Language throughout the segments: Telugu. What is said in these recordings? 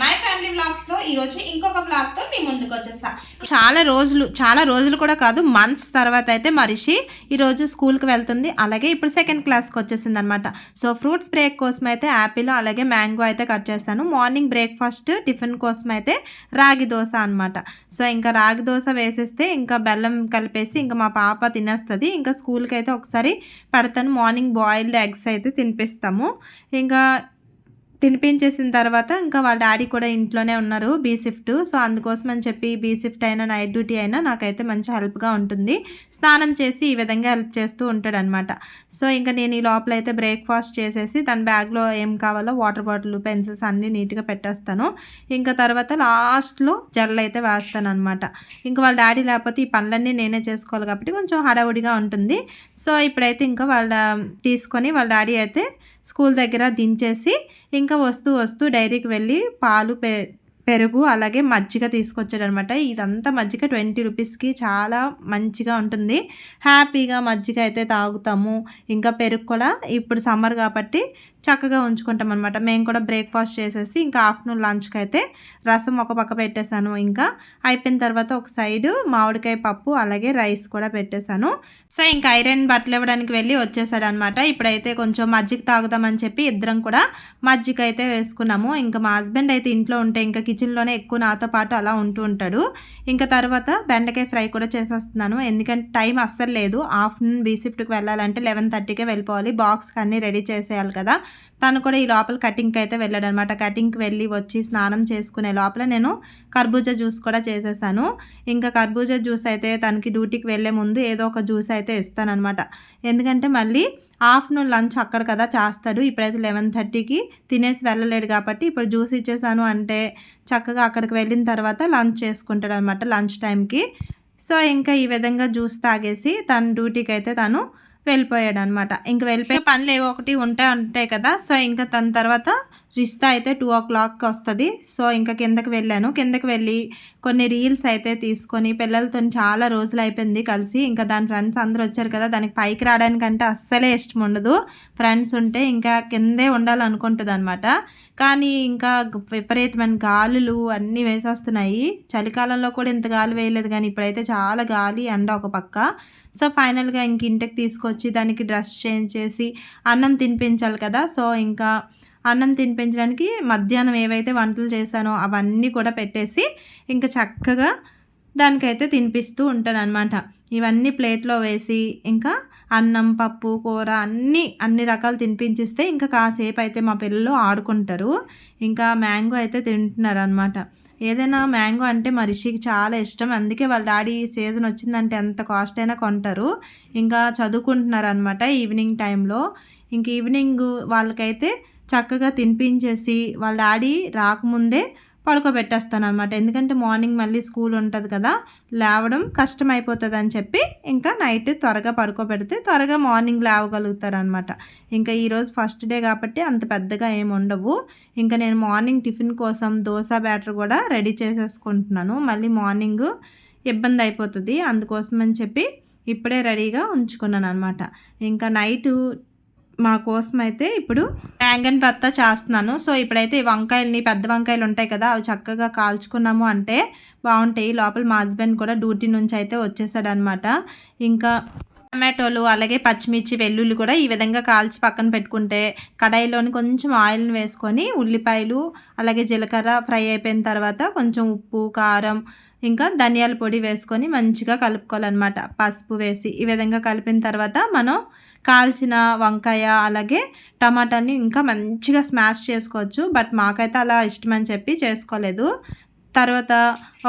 మై ఫ్యామిలీ వ్లాగ్స్లో ఈ రోజు ఇంకొక వ్లాగ్తో మీ ముందుకు వచ్చేసా. చాలా రోజులు చాలా రోజులు కూడా కాదు మంత్స్ తర్వాత అయితే మరిషి ఈ రోజు స్కూల్కి వెళ్తుంది. అలాగే ఇప్పుడు సెకండ్ క్లాస్కి వచ్చేసింది అనమాట సో ఫ్రూట్స్ బ్రేక్ కోసం అయితే యాపిల్ అలాగే మ్యాంగో అయితే కట్ చేస్తాను. మార్నింగ్ బ్రేక్ఫాస్ట్ టిఫిన్ కోసం అయితే రాగి దోశ అన్నమాట. సో ఇంకా రాగి దోశ వేసేస్తే ఇంకా బెల్లం కలిపేసి ఇంకా మా పాప తినేస్తుంది. ఇంకా స్కూల్కి అయితే ఒకసారి పెడతాను. మార్నింగ్ బాయిల్డ్ ఎగ్స్ అయితే తినిపిస్తాము. ఇంకా తినిపించేసిన తర్వాత ఇంకా వాళ్ళ డాడీ కూడా ఇంట్లోనే ఉన్నారు బీ షిఫ్ట్. సో అందుకోసం అని చెప్పి బీ షిఫ్ట్ అయినా నైట్ డ్యూటీ అయినా నాకైతే మంచి హెల్ప్గా ఉంటుంది. స్నానం చేసి ఈ విధంగా హెల్ప్ చేస్తూ ఉంటాడు అనమాట సో ఇంకా నేను ఈ లోపల అయితే బ్రేక్ఫాస్ట్ చేసేసి తన బ్యాగ్లో ఏం కావాలో వాటర్ బాటిల్ పెన్సిల్స్ అన్నీ నీట్గా పెట్టేస్తాను. ఇంకా తర్వాత లాస్ట్లో జడలు అయితే వేస్తాను అనమాట ఇంకా వాళ్ళ డాడీ లేకపోతే ఈ పనులన్నీ నేనే చేసుకోవాలి కాబట్టి కొంచెం హడావుడిగా ఉంటుంది. సో ఇప్పుడైతే ఇంకా వాళ్ళ తీసుకొని వాళ్ళ డాడీ అయితే స్కూల్ దగ్గర దించేసి ఇంకా వస్తూ వస్తూ డైరీకి వెళ్ళి పాలు పే పెరుగు అలాగే మజ్జిగ తీసుకొచ్చాడనమాట. ఇదంతా మజ్జిగ ట్వంటీ రూపీస్కి చాలా మంచిగా ఉంటుంది. హ్యాపీగా మజ్జిగ అయితే తాగుతాము. ఇంకా పెరుగు కూడా ఇప్పుడు సమ్మర్ కాబట్టి చక్కగా ఉంచుకుంటాం అనమాట మేము కూడా బ్రేక్ఫాస్ట్ చేసేసి ఇంకా ఆఫ్టర్నూన్ లంచ్కి అయితే రసం ఒక పక్క పెట్టేశాను. ఇంకా అయిపోయిన తర్వాత ఒక సైడు మామిడికాయ పప్పు అలాగే రైస్ కూడా పెట్టేశాను. సో ఇంకా ఐరన్ బట్టలు ఇవ్వడానికి వెళ్ళి వచ్చేసాడు అనమాట ఇప్పుడైతే కొంచెం మజ్జిగ తాగుదామని చెప్పి ఇద్దరం కూడా మజ్జిగ అయితే వేసుకున్నాము. ఇంకా మా హస్బెండ్ అయితే ఇంట్లో ఉంటే ఇంకా కిచెన్లోనే ఎక్కువ నాతో పాటు అలా ఉంటూ ఉంటాడు. ఇంకా తర్వాత బెండకాయ ఫ్రై కూడా చేసేస్తున్నాను. ఎందుకంటే టైం అస్సలు లేదు. ఆఫ్టర్నూన్ బీ షిఫ్ట్కి వెళ్ళాలంటే లెవెన్ థర్టీకే వెళ్ళిపోవాలి. బాక్స్కి అన్నీ రెడీ చేసేయాలి కదా. తను కూడా ఈ లోపల కటింగ్కి అయితే వెళ్ళాడు అనమాట కటింగ్కి వెళ్ళి వచ్చి స్నానం చేసుకునే లోపల నేను కర్బూజా జ్యూస్ కూడా చేసేసాను. ఇంకా కర్బూజా జ్యూస్ అయితే తనకి డ్యూటీకి వెళ్ళే ముందు ఏదో ఒక జ్యూస్ అయితే ఇస్తానమాట ఎందుకంటే మళ్ళీ ఆఫ్టర్నూన్ లంచ్ అక్కడ కదా చేస్తాడు. ఇప్పుడైతే లెవెన్ థర్టీకి తినేసి వెళ్ళలేడు కాబట్టి ఇప్పుడు జ్యూస్ ఇచ్చేసాను అంటే చక్కగా అక్కడికి వెళ్ళిన తర్వాత లంచ్ చేసుకుంటాడు అనమాట లంచ్ టైంకి. సో ఇంకా ఈ విధంగా జ్యూస్ తాగేసి తన డ్యూటీకి అయితే తను వెళ్ళిపోయాడు అనమాట ఇంక వెళ్ళిపోయి పనులు ఏవో ఒకటి ఉంటాయి ఉంటాయి కదా. సో ఇంకా తన తర్వాత రిస్తా అయితే టూ ఓ క్లాక్కి వస్తుంది. సో ఇంకా కిందకి వెళ్ళాను. కిందకి వెళ్ళి కొన్ని రీల్స్ అయితే తీసుకొని పిల్లలతో చాలా రోజులు అయిపోయింది కలిసి. ఇంకా దాని ఫ్రెండ్స్ అందరూ వచ్చారు కదా. దానికి పైకి రావడానికంటే అస్సలే ఇష్టం ఉండదు. ఫ్రెండ్స్ ఉంటే ఇంకా కిందే ఉండాలనుకుంటుంది అనమాట కానీ ఇంకా విపరీతమైన గాలులు అన్నీ వేసేస్తున్నాయి. చలికాలంలో కూడా ఇంత గాలి వేయలేదు కానీ ఇప్పుడైతే చాలా గాలి ఎండ ఒక పక్క. సో ఫైనల్గా ఇంక ఇంటికి తీసుకొచ్చి దానికి డ్రెస్ చేంజ్ చేసి అన్నం తినిపించాలి కదా. సో ఇంకా అన్నం తినిపించడానికి మధ్యాహ్నం ఏవైతే వంటలు చేశానో అవన్నీ కూడా పెట్టేసి ఇంకా చక్కగా దానికైతే తినిపిస్తూ ఉంటాను అనమాట ఇవన్నీ ప్లేట్లో వేసి ఇంకా అన్నం పప్పు కూర అన్నీ అన్ని రకాలు తినిపించిస్తే ఇంకా కాసేపు అయితే మా పిల్లలు ఆడుకుంటారు. ఇంకా మ్యాంగో అయితే తింటున్నారు అనమాట ఏదైనా మ్యాంగో అంటే మా రిషికి చాలా ఇష్టం. అందుకే వాళ్ళ డాడీ సీజన్ వచ్చిందంటే ఎంత కాస్ట్ అయినా కొంటారు. ఇంకా చదువుకుంటున్నారు అనమాట ఈవినింగ్ టైంలో. ఇంక ఈవినింగ్ వాళ్ళకైతే చక్కగా తినిపించేసి వాళ్ళ డాడీ రాకముందే పడుకోబెట్టేస్తాను అనమాట ఎందుకంటే మార్నింగ్ మళ్ళీ స్కూల్ ఉంటుంది కదా లేవడం కష్టం అయిపోతుంది అని చెప్పి ఇంకా నైట్ త్వరగా పడుకోబెడితే త్వరగా మార్నింగ్ లేవగలుగుతారు అనమాట ఇంకా ఈరోజు ఫస్ట్ డే కాబట్టి అంత పెద్దగా ఏమి ఉండవు. ఇంకా నేను మార్నింగ్ టిఫిన్ కోసం దోశ బ్యాటర్ కూడా రెడీ చేసేసుకుంటున్నాను. మళ్ళీ మార్నింగ్ ఇబ్బంది అయిపోతుంది. అందుకోసం అని చెప్పి ఇప్పుడే రెడీగా ఉంచుకున్నాను అనమాట ఇంకా నైటు మా కోసం అయితే ఇప్పుడు బ్యాంగన్ బత్త చేస్తున్నాను. సో ఇప్పుడైతే వంకాయలని పెద్ద వంకాయలు ఉంటాయి కదా అవి చక్కగా కాల్చుకున్నాము అంటే బాగుంటాయి. లోపల మా హస్బెండ్ కూడా డ్యూటీ నుంచి అయితే వచ్చేసాడనమాట ఇంకా టమాటోలు అలాగే పచ్చిమిర్చి వెల్లుల్లి కూడా ఈ విధంగా కాల్చి పక్కన పెట్టుకుంటే కడాయిలోని కొంచెం ఆయిల్ని వేసుకొని ఉల్లిపాయలు అలాగే జీలకర్ర ఫ్రై అయిపోయిన తర్వాత కొంచెం ఉప్పు కారం ఇంకా ధనియాల పొడి వేసుకొని మంచిగా కలుపుకోవాలన్నమాట. పసుపు వేసి ఈ విధంగా కలిపిన తర్వాత మనం కాల్చిన వంకాయ అలాగే టమాటాని ఇంకా మంచిగా స్మాష్ చేసుకోవచ్చు. బట్ మాకైతే అలా ఇష్టమని చెప్పి చేసుకోలేదు. తర్వాత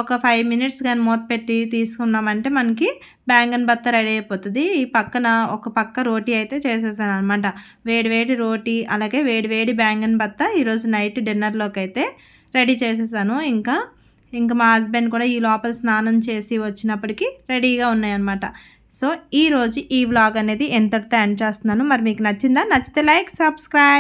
ఒక ఫైవ్ మినిట్స్ కానీ మూత పెట్టి తీసుకున్నామంటే మనకి బ్యాంగన్ బత్త రెడీ అయిపోతుంది. ఈ పక్కన ఒక పక్క రోటీ అయితే చేసేసాను అనమాట వేడివేడి రోటీ అలాగే వేడి వేడి బ్యాంగన్ బత్త ఈరోజు నైట్ డిన్నర్లోకి అయితే రెడీ చేసేసాను. ఇంకా ఇంకా మా హస్బెండ్ కూడా ఈ లోపల స్నానం చేసి వచ్చినప్పటికీ రెడీగా ఉన్నాయన్నమాట. సో ఈరోజు ఈ వ్లాగ్ అనేది ఎంతటితో ఎండ్ చేస్తున్నాను. మరి మీకు నచ్చిందా? నచ్చితే లైక్ సబ్స్క్రైబ్